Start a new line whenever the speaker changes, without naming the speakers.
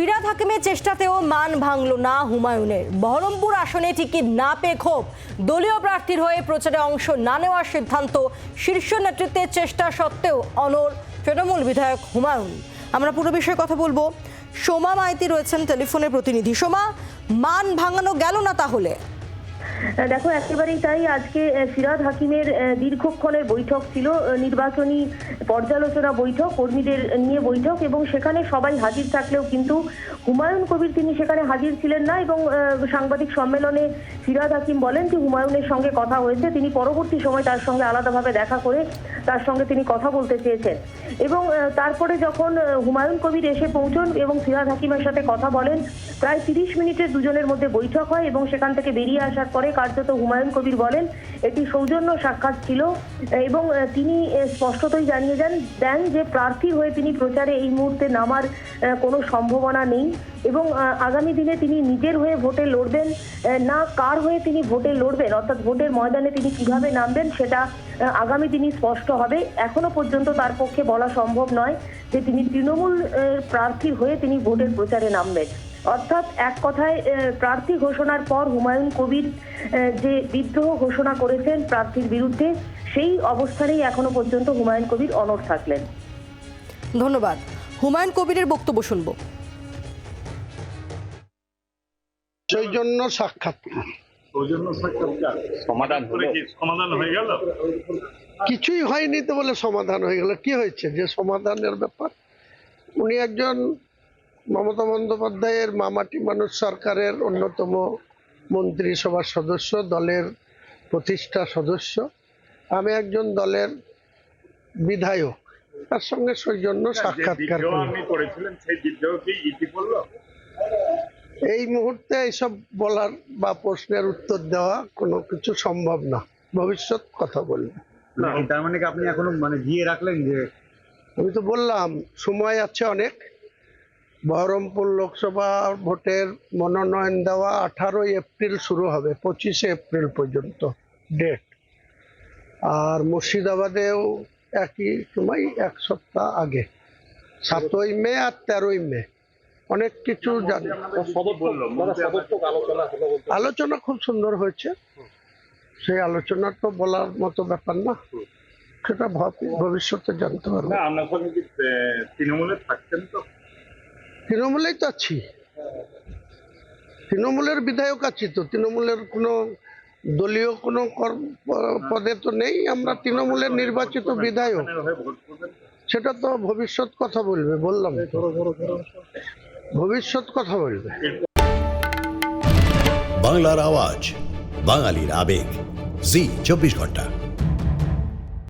ফিরাদ হাকিমের চেষ্টাতেও মান ভাঙল না হুমায়ুনের। বহরমপুর আসনে টিকিট না পেয়ে ক্ষোভ। দলীয় প্রার্থীর হয়ে প্রচারে অংশ না নেওয়ার সিদ্ধান্ত শীর্ষ নেতৃত্বের চেষ্টা সত্ত্বেও অনর তৃণমূল বিধায়ক হুমায়ুন। আমরা পুরো বিষয়ে কথা বলব। সোমা মাইতি রয়েছেন টেলিফোনের প্রতিনিধি। সোমা, মান ভাঙানো গেল না তাহলে?
দেখো, একেবারেই তাই। আজকে ফিরাদ হাকিমের দীর্ঘক্ষণের বৈঠক ছিল নির্বাচনী পর্যালোচনা বৈঠক, কর্মীদের নিয়ে বৈঠক, এবং সেখানে সবাই হাজির থাকলেও কিন্তু হুমায়ুন কবির তিনি সেখানে হাজির ছিলেন না, এবং সাংবাদিক সম্মেলনে ফিরাদ হাকিম বলেন যে হুমায়ুনের সঙ্গে কথা হয়েছে, তিনি পরবর্তী সময় তার সঙ্গে আলাদাভাবে দেখা করে তার সঙ্গে তিনি কথা বলতে চেয়েছেন। এবং তারপরে যখন হুমায়ুন কবির এসে পৌঁছন এবং ফিরাদ হাকিমের সাথে কথা বলেন, প্রায় তিরিশ মিনিটের দুজনের মধ্যে বৈঠক হয়, এবং সেখান থেকে বেরিয়ে আসার পরে কার্যত হুমায়ুন কবির বলেন, এটি সৌজন্য সাক্ষাৎ ছিল। এবং তিনি স্পষ্টতই জানিয়ে যান, দেন যে প্রার্থী হয়ে তিনি প্রচারে এই মুহূর্তে নামার কোনো সম্ভাবনা নেই। এবং আগামী দিনে তিনি নিজের হয়ে ভোটে লড়বেন না কার হয়ে তিনি ভোটে লড়বেন, অর্থাৎ ভোটের ময়দানে তিনি কীভাবে নামবেন সেটা আগামী দিনই স্পষ্ট হবে। এখনও পর্যন্ত তার পক্ষে বলা সম্ভব নয় যে তিনি তৃণমূল প্রার্থী হয়ে তিনি ভোটের প্রচারে নামবেন। অর্থাৎ এক কথায় প্রার্থী ঘোষণার পর হুমায়ুন কবির যে বিদ্রোহ ঘোষণা করেছেন প্রার্থীর বিরুদ্ধে সেই অবস্থানেই এখনও পর্যন্ত হুমায়ুন কবির অনড় থাকলেন।
ধন্যবাদ। হুমায়ুন কবিরের বক্তব্য শুনব।
সেই জন্য সাক্ষাৎকার কিছুই হয়নি তো বলে সমাধান হয়ে গেল। কি হয়েছে? যে সমাধানের ব্যাপার? উনি একজন মমতা বন্দ্যোপাধ্যায়ের মামাটি মানুষ সরকারের অন্যতম মন্ত্রিসভার সদস্য দলের প্রতিষ্ঠা সদস্য। আমি একজন দলের বিধায়ক। তার সঙ্গে সৌজন্য সাক্ষাৎকার
ইতি করল?
এই মুহূর্তে এইসব বলার বা প্রশ্নের উত্তর দেওয়া কোনো কিছু সম্ভব না। ভবিষ্যৎ কথা বলব।
তার মানে কি আপনি এখনও মানে দিয়ে রাখলেন যে
আমি তো বললাম সময় আছে অনেক। বহরমপুর লোকসভা ভোটের মনোনয়ন দেওয়া আঠারোই এপ্রিল শুরু হবে, পঁচিশে এপ্রিল পর্যন্ত ডেট আর মুর্শিদাবাদেও একই সময় এক সপ্তাহ আগে, সাতই মে আর তেরোই মে। অনেক কিছু আলোচনা খুব সুন্দর হয়েছে। সেই আলোচনা তো বলার মতো ব্যাপার না। সেটা ভাব- ভবিষ্যতে জানতে পারব।
তৃণমূলে থাকতেন তো।
তৃণমূলেই তো আছি। তৃণমূলের বিধায়ক আছি তো, তৃণমূলের কোনো দলীয় কোনো পদে তো নেই, আমরা তৃণমূলের নির্বাচিত বিধায়ক। সেটা তো ভবিষ্যৎ কথা বলবে, বললাম ভবিষ্যৎ কথা বলবে।
বাংলার আওয়াজ, বাঙালির আবেগ। জি, চব্বিশ ঘণ্টা।